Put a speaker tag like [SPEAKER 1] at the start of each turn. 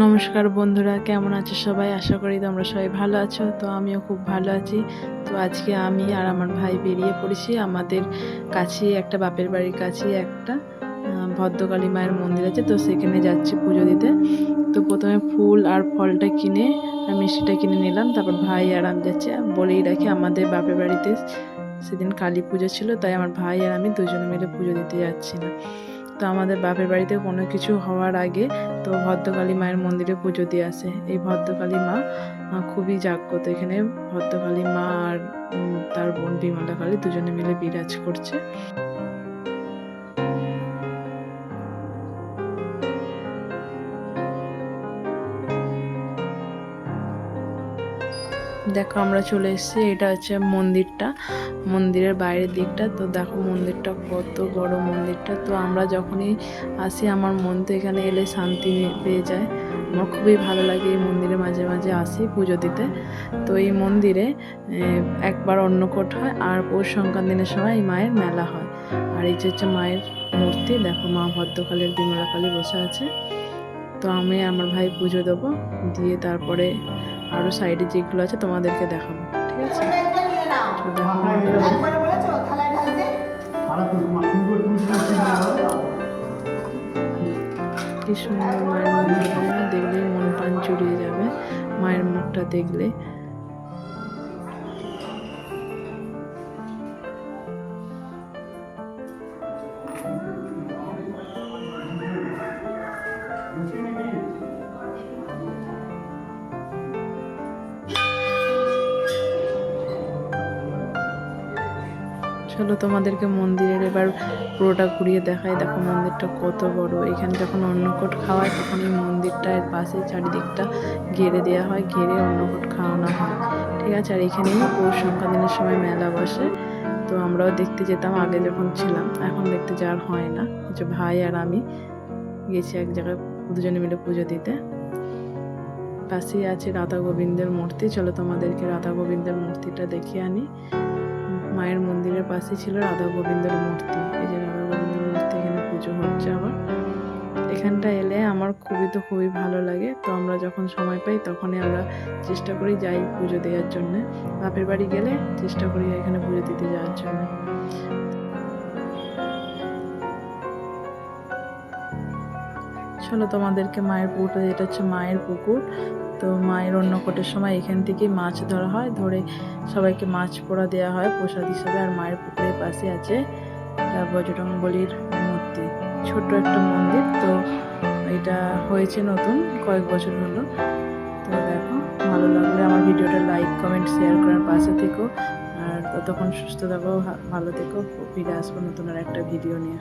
[SPEAKER 1] নমস্কার বন্ধুরা, কেমন আছো সবাই? আশা করি তোমরা সবাই ভালো আছো। তো আমিও খুব ভালো আছি। তো আজকে আমি আর আমার ভাই বেরিয়ে পড়েছি আমাদের কাছে একটা বাপের বাড়ির কাছে একটা ভদ্রকালী মায়ের মন্দির আছে। তো সেখানে যাচ্ছি পুজো দিতে। তো প্রথমে ফুল আর ফলটা কিনে মিষ্টিটা কিনে নিলাম। তারপর ভাই আর আমি যাচ্ছি। বলেই রাখি, আমাদের বাপের বাড়িতে সেদিন কালী পুজো ছিল, তাই আমার ভাই আর আমি দুজনে মিলে পুজো দিতে যাচ্ছি না তো আমাদের বাপের বাড়িতে কোনো কিছু হওয়ার আগে তো ভদ্রকালী মায়ের মন্দিরে পুজো দিয়ে আসে। এই ভদ্রকালী মা খুবই জাগ্রত। এখানে ভদ্রকালী মা আর তার বোন বিমলা কালী দুজনে মিলে বিরাজ করছে। দেখো আমরা চলে এসেছি, এটা হচ্ছে মন্দিরটা, মন্দিরের বাইরের দিকটা। তো দেখো মন্দিরটা কত বড় মন্দিরটা। তো আমরা যখনই আসি, আমার মন তো এখানে এলে শান্তি পেয়ে যায়। আমার খুবই ভালো লাগে এই মন্দিরে মাঝে মাঝে আসি পুজো দিতে। তো এই মন্দিরে একবার অন্নকোট হয় আর পৌষ সংক্রান্তিনের সময় এই মায়ের মেলা হয়। আর এই যে হচ্ছে মায়ের মূর্তি, দেখো মা ভদ্রকালীর বিমলা কালী বসে আছে। তো আমি আমার ভাই পুজো দেবো, দিয়ে তারপরে আরও সাইডে যেগুলো আছে তোমাদেরকে দেখাবো, ঠিক আছে? কি সুন্দর মায়ের মন্দিরটা দেখলেই মন প্রাণ জুড়িয়ে যাবে, মায়ের মুখটা দেখলে। চলো তোমাদেরকে মন্দিরের এবার পুরোটা ঘুরিয়ে দেখাই। দেখো মন্দিরটা কত বড়। এখানে যখন অন্নকূট খাওয়ায়, তখন এই মন্দিরটার পাশে চারিদিকটা ঘেরে দেওয়া হয়। ঘিরে অন্নকূট খাওয়ানো হয়। ঠিক আছে? আর এখানেই পৌষ সংক্রান্তির সময় মেলা বসে। তো আমরাও দেখতে যেতাম, আগে যখন ছিলাম। এখন দেখতে যাওয়ার হয় না। যে ভাই আর আমি গেছি এক জায়গায় দুজনে মিলে পুজো দিতে। পাশেই আছে রাধা গোবিন্দের মূর্তি। চলো তোমাদেরকে রাধা গোবিন্দের মূর্তিটা দেখিয়ে আনি। মায়ের মন্দিরের পাশে ছিল রাধা গোবিন্দের মূর্তি। এই যে রাধা গোবিন্দের মূর্তি, এখানে পুজো হচ্ছে আবার। এখানটা এলে আমার খুবই তো খুবই ভালো লাগে। তো আমরা যখন সময় পাই তখনই আমরা চেষ্টা করি যাই পুজো দেওয়ার জন্য। বাপের বাড়ি গেলে চেষ্টা করি এখানে পুজো দিতে যাওয়ার জন্য। চলো তোমাদেরকে মায়ের পুকুরটা যেটা হচ্ছে মায়ের পুকুর। তো মায়ের অন্য কোটের সময় এখান থেকে মাছ ধরা হয়, ধরে সবাইকে মাছ পোড়া দেওয়া হয়, প্রসাদ হিসাবে, আর মায়ের পুকুরের পাশে আছে বজরং বলির মূর্তি। ছোট্ট একটা মন্দির, তো এটা হয়েছে নতুন, কয়েক বছর হলো। তো দেখো, ভালো লাগলে আমার ভিডিওটা লাইক কমেন্ট শেয়ার করার পাশে থেকো। আর ততক্ষণ সুস্থ থাকো ভালো থেকো, ফিরে আসব নতুন আর একটা ভিডিও নিয়ে।